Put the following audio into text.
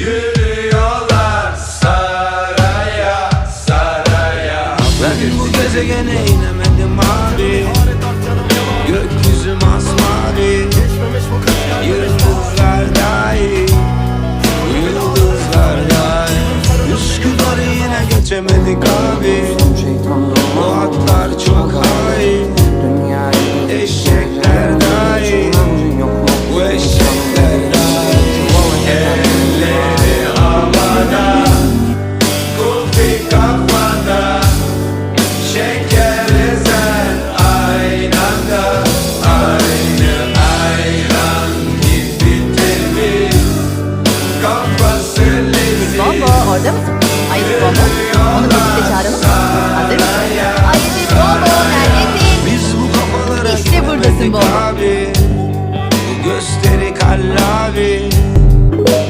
Yürüyorlar saraya saraya. Ben bu gezegene inemedim abi. Gökyüzü masmavi Yıldızlar dahi Yıldızlar dahi Üsküdar'ı yine geçemedik abi Bobo orada mısın? Ay Onu birlikte çağıralım. Hazır mısın? Ay Bobo? Biz bu kafalara işte buradasın Bobo. Abi, bu gösteri kallavi.